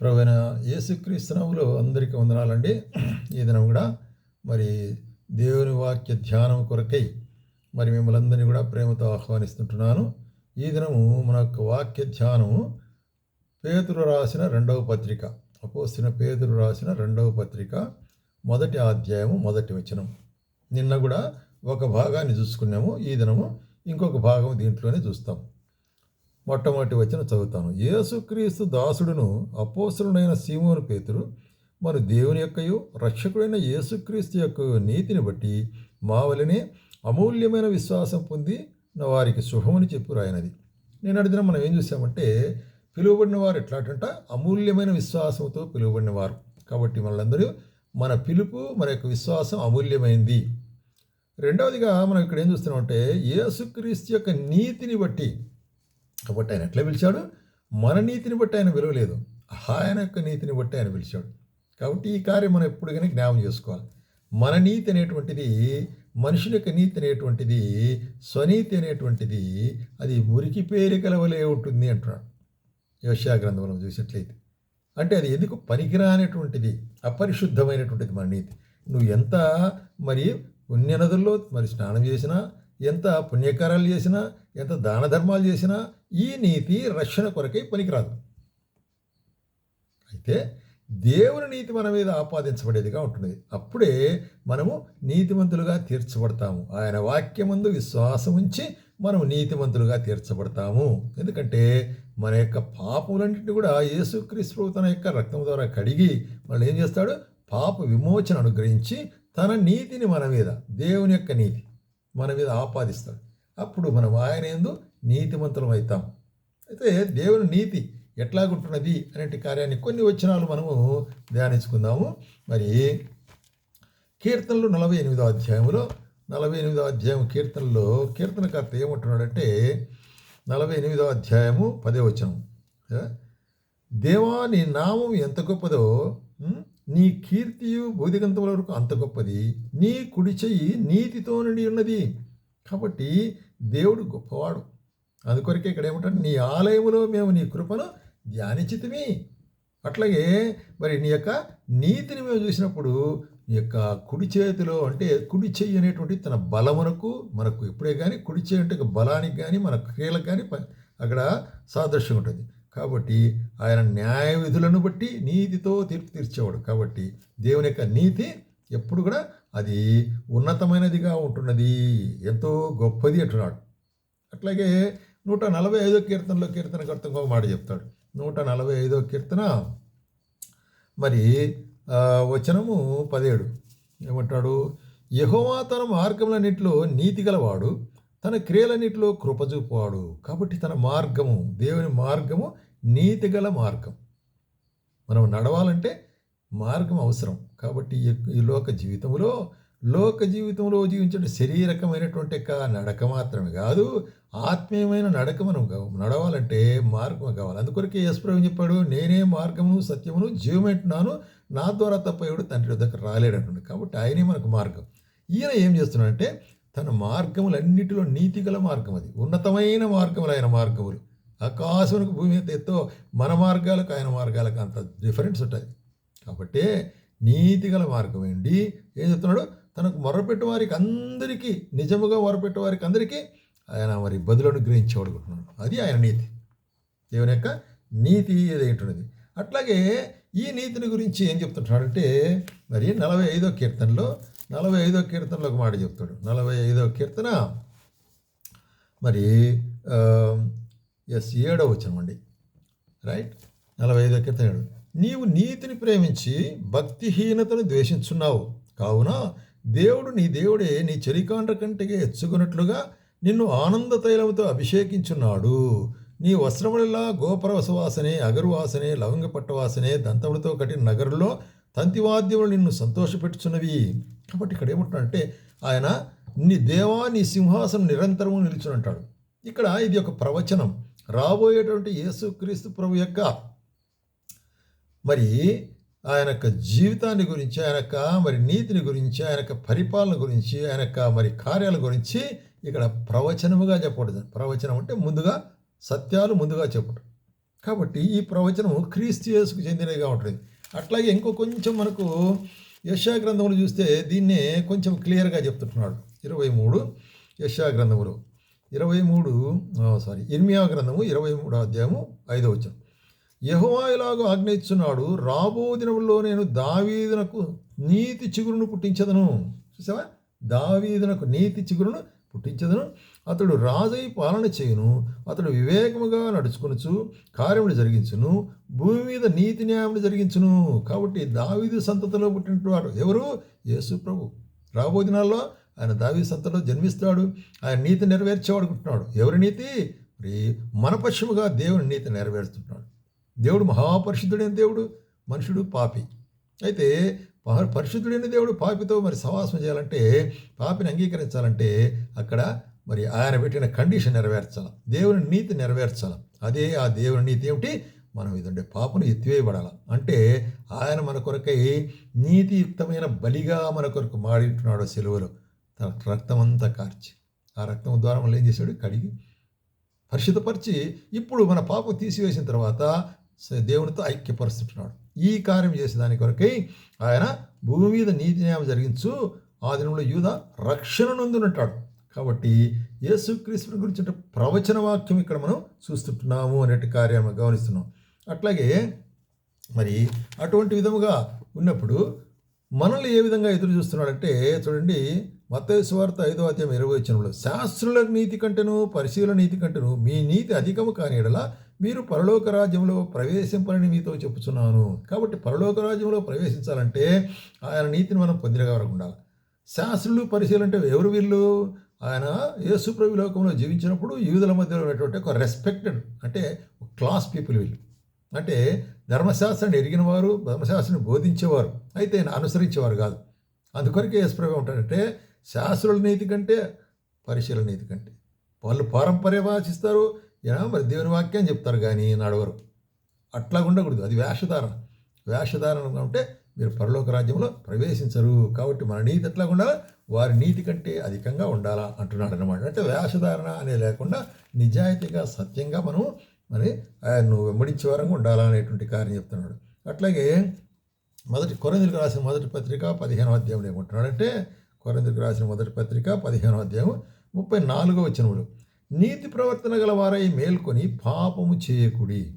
ప్రవీణ యేసుక్రీస్తునములో అందరికీ వందనాలండి. ఈ దినం కూడా మరి దేవుని వాక్య ధ్యానం కొరకై మరి మిమ్మల్ని అందరినీ కూడా ప్రేమతో ఆహ్వానిస్తుంటున్నాను. ఈ దినము మన యొక్క వాక్య ధ్యానము పేతురు రాసిన రెండవ పత్రిక అపోసిన పేతురు రాసిన రెండవ పత్రిక మొదటి అధ్యాయము మొదటి వచనం. నిన్న కూడా ఒక భాగాన్ని చూసుకున్నాము ఈ దినము ఇంకొక భాగం దీంట్లోనే చూస్తాం. మొట్టమొదటి వచ్చిన చదువుతాను. యేసుక్రీస్తు దాసుడును అపోసరుడైన సీమోను పేతురు మరి దేవుని యొక్కయు రక్షకుడైన యేసుక్రీస్తు యొక్క నీతిని బట్టి మా వలనే అమూల్యమైన విశ్వాసం పొంది వారికి శుభమని చెప్పు రాయనది నేను అడిగిన మనం ఏం చూసామంటే పిలువబడిన వారు ఎట్లాంట అమూల్యమైన విశ్వాసంతో పిలువబడిన వారు. కాబట్టి మనలందరూ మన పిలుపు మన యొక్క విశ్వాసం అమూల్యమైంది. రెండవదిగా మనం ఇక్కడ ఏం చూస్తున్నామంటే యేసుక్రీస్తు యొక్క నీతిని బట్టి కాబట్టి ఆయన ఎట్లా పిలిచాడు? మన నీతిని బట్టి ఆయన విలువలేదు. ఆయన యొక్క నీతిని బట్టి ఆయన పిలిచాడు. కాబట్టి ఈ కార్యం మనం ఎప్పుడు కానీ జ్ఞాపం చేసుకోవాలి. మన నీతి అనేటువంటిది మనుషుని యొక్క నీతి అనేటువంటిది స్వనీతి అనేటువంటిది అది మురికి పేరు కలవలే ఉంటుంది అంటున్నాడు. యోషా గ్రంథంలో చూసినట్లయితే. అంటే అది ఎందుకు పనికిరానేటువంటిది అపరిశుద్ధమైనటువంటిది మన నీతి. నువ్వు ఎంత మరి పుణ్యనదుల్లో మరి స్నానం చేసినా ఎంత పుణ్యకారాలు చేసినా ఎంత దాన ధర్మాలు చేసినా ఈ నీతి రక్షణ కొరకై పనికిరాదు. అయితే దేవుని నీతి మన మీద ఆపాదించబడేదిగా ఉంటుంది. అప్పుడే మనము నీతిమంతులుగా తీర్చబడతాము. ఆయన వాక్యమందు విశ్వాసం ఉంచి మనం నీతిమంతులుగా తీర్చబడతాము. ఎందుకంటే మన యొక్క పాపములన్నింటినీ కూడా యేసుక్రీస్తు తన యొక్క రక్తం ద్వారా కడిగి మళ్ళీ ఏం చేస్తాడు? పాప విమోచన అనుగ్రహించి తన నీతిని మన మీద దేవుని యొక్క నీతి మన మీద ఆపాదిస్తాడు. అప్పుడు మనం ఆయన ఎందు నీతిమంతులం అవుతాం అయితే దేవుని నీతి ఎట్లాగుంటున్నది అనే కార్యాన్ని కొన్ని వచనాలు మనము ధ్యానించుకుందాము. మరి కీర్తనలు నలభై ఎనిమిదో అధ్యాయంలో నలభై ఎనిమిదో అధ్యాయం కీర్తనలో కీర్తనకర్త ఏమంటున్నాడంటే నలభై ఎనిమిదో అధ్యాయము పదే వచనం. దేవా నీ నామం ఎంత గొప్పదో నీ కీర్తియు బోధిగంతముల వరకు అంత గొప్పది. నీ కుడి చెయ్యి నీతితో నిండి ఉన్నది. కాబట్టి దేవుడు గొప్పవాడు. అందుకొరకే ఇక్కడ ఏమంటారు నీ ఆలయములో మేము నీ కృపను ధ్యానించితిమి. అట్లాగే మరి నీ యొక్క నీతిని మేము చూసినప్పుడు నీ యొక్క కుడి చేతిలో అంటే కుడి చెయ్యి అనేటువంటి తన బలమునకు మనకు ఇప్పుడే కానీ కుడి చేయి అంటే బలానికి కానీ మన క్రియలకు కానీ అక్కడ సాదృశ్యం ఉంటుంది. కాబట్టి ఆయన న్యాయ విధులను బట్టి నీతితో తీర్పు తీర్చేవాడు. కాబట్టి దేవుని యొక్క నీతి ఎప్పుడు కూడా అది ఉన్నతమైనదిగా ఉంటున్నది. ఎంతో గొప్పది అంటున్నాడు. అట్లాగే నూట నలభై ఐదో కీర్తనలో కీర్తనకర్త ఇంకొక మాట చెప్తాడు. నూట నలభై ఐదో కీర్తన మరి వచనము పదిహేడు. ఏమంటాడు? యహోవా తన మార్గములన్నింటిలో నీతి గలవాడు తన క్రియలన్నిటిలో కృపచూపువాడు కాబట్టి తన మార్గము దేవుని మార్గము నీతిగల మార్గం. మనం నడవాలంటే మార్గం అవసరం. కాబట్టి ఈ లోక జీవితంలో లోక జీవితంలో జీవించే శరీరకమైనటువంటి నడక మాత్రమే కాదు ఆత్మీయమైన నడక మనం నడవాలంటే మార్గం కావాలి. అందుకొరకే యశ్వరం చెప్పాడు? నేనే మార్గమును సత్యమును జీవమంటున్నాను నా ద్వారా తప్ప ఎవడు తండ్రి దగ్గర రాలేడంటున్నాడు కాబట్టి ఆయనే మనకు మార్గం. ఈయన ఏం చేస్తున్నాడంటే తన మార్గములన్నిటిలో నీతిగల మార్గం అది. ఉన్నతమైన మార్గములు ఆయన మార్గములు. ఆకాశమునికి భూమి ఎత్తో మన మార్గాలకు ఆయన మార్గాలకు అంత డిఫరెన్స్ ఉంటుంది. కాబట్టి నీతిగల మార్గం ఏంటి? ఏం చెప్తున్నాడు? తనకు మొరపెట్టు వారికి అందరికీ నిజముగా మొరపెట్టు వారికి అందరికీ ఆయన మరి బదులను గ్రహించబడుకుంటున్నాడు అది ఆయన నీతి. దేవుని యొక్క నీతి ఏదేంటున్నది అట్లాగే ఈ నీతిని గురించి ఏం చెప్తుంటాడంటే మరి నలభై ఐదో కీర్తనలో నలభై ఐదో కీర్తనలో ఒక మాట చెప్తాడు. నలభై ఐదో కీర్తన. మరి ఎస్ ఏడో అండి. రైట్? నలభై ఐదో కీర్తన ఏడు. నీవు నీతిని ప్రేమించి భక్తిహీనతను ద్వేషించున్నావు. కావున దేవుడు నీ దేవుడే నీ చలికాండ్ర కంటికి ఎచ్చుకున్నట్లుగా నిన్ను ఆనంద తైలముతో అభిషేకించున్నాడు. నీ వస్త్రములలా గోపరవస వాసనే అగరువాసనే లవంగపట్టవాసనే దంతములతో కట్టిన నగరులో తంతివాద్యములు నిన్ను సంతోషపెట్టుచున్నవి. కాబట్టి ఇక్కడ ఏమంటున్నాడంటే ఆయన నీ దేవా నీ సింహాసనం నిరంతరము నిలుచునంటాడు. ఇక్కడ ఇది ఒక ప్రవచనం. రాబోయేటువంటి యేసుక్రీస్తు ప్రభు యొక్క మరి ఆయన యొక్క జీవితాన్ని గురించి ఆయన యొక్క మరి నీతిని గురించి ఆయన యొక్క పరిపాలన గురించి ఆయన యొక్క మరి కార్యాల గురించి ఇక్కడ ప్రవచనముగా చెప్పకూడదు ప్రవచనం అంటే ముందుగా సత్యాలు ముందుగా చెప్పడం కాబట్టి ఈ ప్రవచనం క్రీస్తు యేసుకు చెందినవిగా ఉంటుంది. అట్లాగే ఇంకో కొంచెం మనకు యశా గ్రంథములు చూస్తే దీన్నే కొంచెం క్లియర్గా చెప్తుంటున్నాడు ఇరవై మూడు యశా గ్రంథములు. ఇరవై మూడు సారీ ఇర్మియా గ్రంథము ఇరవై మూడో అధ్యాయము ఐదో వచ్చాం యహోవా ఇలాగూ ఆజ్ఞయిస్తున్నాడు రాబో దినముల్లో నేను దావీదునకు నీతి చిగురును పుట్టించదను. చూసావా? దావీదునకు నీతి చిగురును పుట్టించదును. అతడు రాజై పాలన చేయును. అతడు వివేకముగా నడుచుకొనుచు కార్యములు జరిగించును. భూమి మీద నీతి న్యాయములు జరిగించును. కాబట్టి దావీదు సంతతిలో పుట్టినవాడు ఎవరు? యేసు ప్రభు. రాబో దినాల్లో ఆయన దావీ సంతలో జన్మిస్తాడు. ఆయన నీతి నెరవేర్చేవాడుకుంటున్నాడు ఎవరి నీతి? మరి మనపక్షముగా దేవుని నీతి నెరవేరుస్తున్నాడు దేవుడు మహాపరిశుద్ధుడైన దేవుడు. మనుషుడు పాపి. అయితే పరిశుద్ధుడైన దేవుడు పాపితో మరి సవాసం చేయాలంటే పాపిని అంగీకరించాలంటే అక్కడ మరి ఆయన పెట్టిన కండిషన్ నెరవేర్చాలి. దేవుని నీతి నెరవేర్చాలి. అదే ఆ దేవుని నీతి ఏమిటి? మనం ఇదంటే పాపను ఎత్తివేయబడాలి. అంటే ఆయన మన కొరకై నీతియుక్తమైన బలిగా మన కొరకు మాడింటున్నాడు సెలవులో. తన రక్తమంతా కార్చి. ఆ రక్తం ద్వారా మళ్ళీ ఏం చేశాడు? కడిగి పరిశుద్ధపరిచి ఇప్పుడు మన పాపం తీసివేసిన తర్వాత దేవునితో ఐక్యపరుస్తున్నాడు ఈ కార్యం చేసే దాని కొరకై ఆయన భూమి మీద నీతి న్యాయం జరిగించు ఆ దినంలో యూద రక్షణ నొందునంటాడు కాబట్టి యేసుక్రీస్తుని గురించి ప్రవచన వాక్యం ఇక్కడ మనం చూస్తుంటున్నాము అనేటి కార్యం గమనిస్తున్నాం. అట్లాగే మరి అటువంటి విధముగా ఉన్నప్పుడు మనల్ని ఏ విధంగా ఎదురు చూస్తున్నాడంటే చూడండి మతేశ్వార్త ఐదో అధ్యాయం ఇరవై వచనంలో శాస్త్రుల నీతి కంటేను పరిశీలన నీతి కంటేను మీ నీతి అధికము కాని ఎడల మీరు పరలోక రాజ్యంలో ప్రవేశింపని మీతో చెప్పుచున్నాను. కాబట్టి పరలోక రాజ్యంలో ప్రవేశించాలంటే ఆయన నీతిని మనం పొందినగా వరకు ఉండాలి శాస్త్రులు పరిశీలన అంటే ఎవరు వీళ్ళు? ఆయన యేసుప్రభు లోకంలో జీవించినప్పుడు యూదుల మధ్యలో ఉన్నటువంటి ఒక రెస్పెక్టెడ్ అంటే క్లాస్ పీపుల్ వీళ్ళు. అంటే ధర్మశాస్త్రాన్ని ఎరిగిన వారు ధర్మశాస్త్రాన్ని బోధించేవారు. అయితే ఆయన అనుసరించేవారు కాదు. అందుకొరకే యేసుప్రభు ఉంటాడంటే శాస్త్రుల నీతి కంటే పరిశీలన నీతి కంటే. వాళ్ళు పారంపర్య భాషిస్తారు ఏనా మరి దేవుని వాక్యం చెప్తారు కానీ నడవరు. అట్లా ఉండకూడదు. అది వేషధారణ. వేషధారణ ఉంటే మీరు పరలోక రాజ్యంలో ప్రవేశించరు. కాబట్టి మన నీతి ఎట్లా ఉండాలా? వారి నీతి కంటే అధికంగా ఉండాలా అంటున్నాడు అనమాట అంటే వేషధారణ అనేది లేకుండా నిజాయితీగా సత్యంగా మనం మరి ఆయన్ను వెంబడించే వారంగా ఉండాలా అనేటువంటి కార్యం చెప్తున్నాడు. అట్లాగే మొదటి కొరందులకు రాసిన మొదటి పత్రిక పదిహేనో అధ్యాయం ఏమంటున్నాడంటే కొరందులకు రాసిన మొదటి పత్రిక పదిహేనో అధ్యాయం ముప్పై నాలుగో వచనములు. నీతి ప్రవర్తన గల వారై మేల్కొని పాపము చేయకుడి.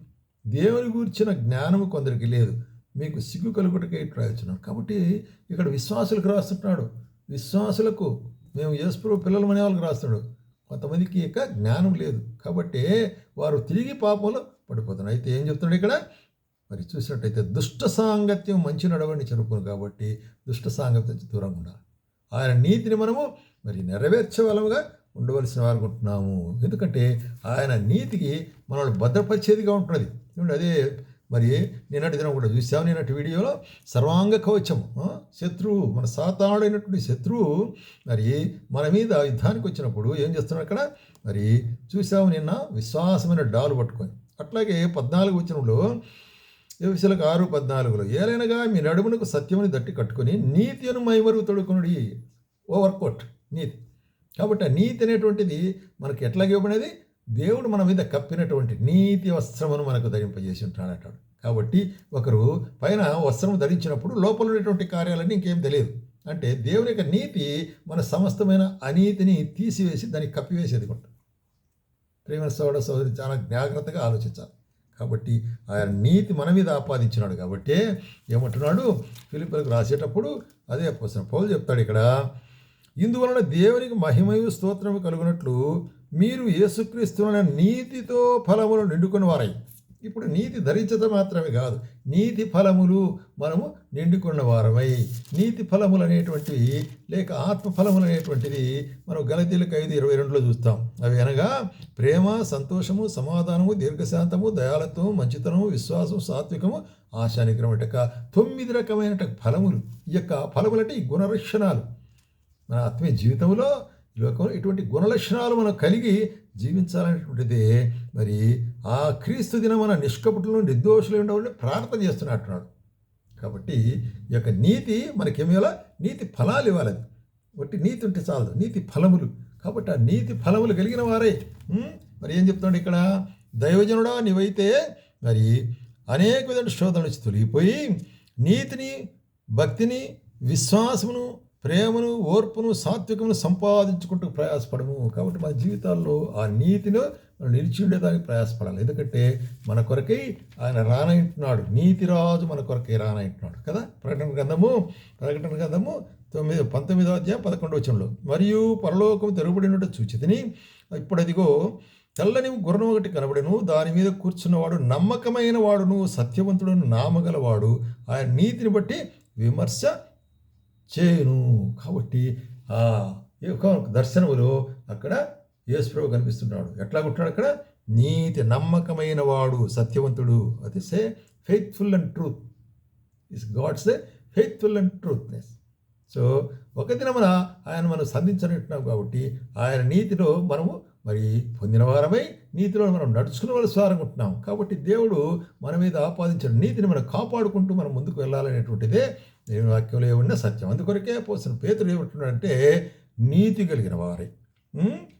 దేవుని గూర్చిన జ్ఞానము కొందరికి లేదు. మీకు సిగ్గు కలుగుటకే ఇట్లా రాస్తున్నాడు కాబట్టి ఇక్కడ విశ్వాసులకు రాస్తున్నాడు. విశ్వాసులకు మేము యేసుప్రభు పిల్లలు అనే వాళ్ళకి రాస్తున్నాడు. కొంతమందికి ఇక జ్ఞానం లేదు. కాబట్టి వారు తిరిగి పాపంలో పడిపోతున్నారు. అయితే ఏం చెప్తున్నాడు ఇక్కడ? మరి చూసినట్టయితే దుష్ట సాంగత్యం మంచి నడవడిని చెరుకును కాబట్టి దుష్ట సాంగత్యం దూరంగా ఉండాలి. ఆయన నీతిని మనము మరి నెరవేర్చే ఉండవలసిన వారు ఉంటున్నాము ఎందుకంటే ఆయన నీతికి మనల్ని భద్రపరిచేదిగా ఉంటున్నది. చూడండి అదే మరి నిన్నటి దినం కూడా చూసాం నిన్నటి వీడియోలో సర్వాంగ కవచం శత్రువు మన సాతానుడైనటువంటి శత్రువు మరి మన మీద యుద్ధానికి వచ్చినప్పుడు ఏం చేస్తున్నాడు అక్కడ? మరి చూసాము నిన్న విశ్వాసమైన డాలు పట్టుకొని. అట్లాగే పద్నాలుగు వచ్చినప్పుడు విషయాలకు ఆరు పద్నాలుగులో ఏలైనగా మీ నడుమునకు సత్యముని దట్టి కట్టుకొని నీతి అను మైమరుగు తొడుకునుడి ఓవర్కోట్ నీతి. కాబట్టి ఆ నీతి అనేటువంటిది మనకి ఎట్లాగ ఇవ్వబడేది దేవుడు మన మీద కప్పినటువంటి నీతి వస్త్రమును మనకు ధరింపజేసి ఉంటాడు అంటాడు. కాబట్టి ఒకరు పైన వస్త్రం ధరించినప్పుడు లోపల ఉన్నటువంటి కార్యాలన్నీ ఇంకేం తెలియదు. అంటే దేవుని యొక్క నీతి మన సమస్తమైన అనీతిని తీసివేసి దాన్ని కప్పివేసేది కొంట ప్రేమ సోదర సోదరి చాలా జాగ్రత్తగా ఆలోచించాలి. కాబట్టి ఆయన నీతి మన మీద ఆపాదించినాడు కాబట్టి ఏమంటున్నాడు? ఫిలిపిలకు రాసేటప్పుడు అదే అపోసిన పౌలు చెప్తాడు ఇక్కడ ఇందువలన దేవునికి మహిమయు స్తోత్రము కలుగునట్లు మీరు యేసుక్రీస్తున్న నీతితో ఫలములు నిండుకుని వారై. ఇప్పుడు నీతి ధరించడం మాత్రమే కాదు నీతి ఫలములు మనము నిండుకున్న వారమై. నీతి ఫలములు అనేటువంటివి లేక ఆత్మ ఫలములు అనేటువంటిది మనం గలతీలకు ఐదు ఇరవై రెండులో చూస్తాం. అవి అనగా ప్రేమ సంతోషము సమాధానము దీర్ఘశాంతము దయాలత్వము మంచితనము విశ్వాసం సాత్వికము ఆశానిగ్రమటక తొమ్మిది రకమైన ఫలములు ఈ యొక్క ఫలములంటే ఈ గుణరక్షణాలు మన ఆత్మీయ జీవితంలో లోకంలో ఇటువంటి గుణలక్షణాలు మనం కలిగి జీవించాలనేటువంటిది మరి ఆ క్రీస్తు దిన మన నిష్కపటులను నిర్దోషులు ఉండవాలని ప్రార్థన చేస్తున్నట్టున్నాడు కాబట్టి ఈ యొక్క నీతి మనకేమేలా నీతి ఫలాలు ఇవ్వాలి ఒకటి ఒట్టి నీతి ఉంటే చాలదు. నీతి ఫలములు. కాబట్టి ఆ నీతి ఫలములు కలిగిన వారే. మరి ఏం చెప్తున్నాడు ఇక్కడ? దైవజనుడా నీవైతే మరి అనేక విధమైన శోధన నుంచి తొలగిపోయి నీతిని భక్తిని విశ్వాసమును ప్రేమను ఓర్పును సాత్వికమును సంపాదించుకుంటూ ప్రయాసపడము. కాబట్టి మన జీవితాల్లో ఆ నీతిని మనం నిలిచి ఉండేదానికి ప్రయాసపడాలి. ఎందుకంటే మన కొరకై ఆయన రానంటున్నాడు నీతిరాజు మన కొరకై రానంటున్నాడు కదా? ప్రకటన గ్రంథము ప్రకటన గ్రంథము తొమ్మిది పంతొమ్మిదో అధ్యాయం పదకొండవ వచనంలో. మరియు పరలోకం తెరవబడినట్టు చూచితిని ఇప్పుడు అదిగో తెల్లని గుర్రం ఒకటి కనబడెను. దాని మీద కూర్చున్నవాడు నమ్మకమైన వాడును సత్యవంతుడును నామగలవాడు. ఆయన నీతిని బట్టి విమర్శ చేయను కాబట్టి ఆ దర్శనములో అక్కడ యేసుప్రభు కనిపిస్తున్నాడు. ఎట్లా ఉంటున్నాడు అక్కడ? నీతి నమ్మకమైన వాడు సత్యవంతుడు. అది say faithful and truth is God's faithful and truthness so ఒక దినమున ఆయన మనం సంధించనుంటున్నాం కాబట్టి ఆయన నీతిలో మనము మరి పొందిన వారమై నీతిలో మనం నడుచుకున్న వాళ్ళు సారనుకుంటున్నాం కాబట్టి దేవుడు మన మీద ఆపాదించిన నీతిని మనం కాపాడుకుంటూ మనం ముందుకు వెళ్ళాలనేటువంటిదే దేవుని వాక్యంలో ఏమన్నా సత్యం. అందుకొరకే పోసిన పేతులు ఏమంటున్నాడంటే నీతి కలిగిన వారై.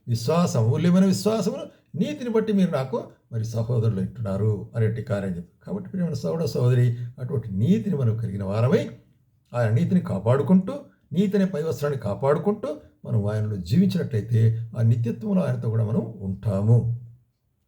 విశ్వాసం మూల్యమైన విశ్వాసమును నీతిని బట్టి మీరు నాకు మరి సహోదరులు అంటున్నారు అనేటి కార్యం చెప్పి కాబట్టి ప్రియమైన సహోదర సహోదరి అటువంటి నీతిని మనం కలిగిన వారమై ఆయన నీతిని కాపాడుకుంటూ నీతి అనే పైవస్త్రాన్ని కాపాడుకుంటూ మనం ఆయనలో జీవించినట్లయితే ఆ నిత్యత్వంలో ఆయనతో కూడా మనం ఉంటాము.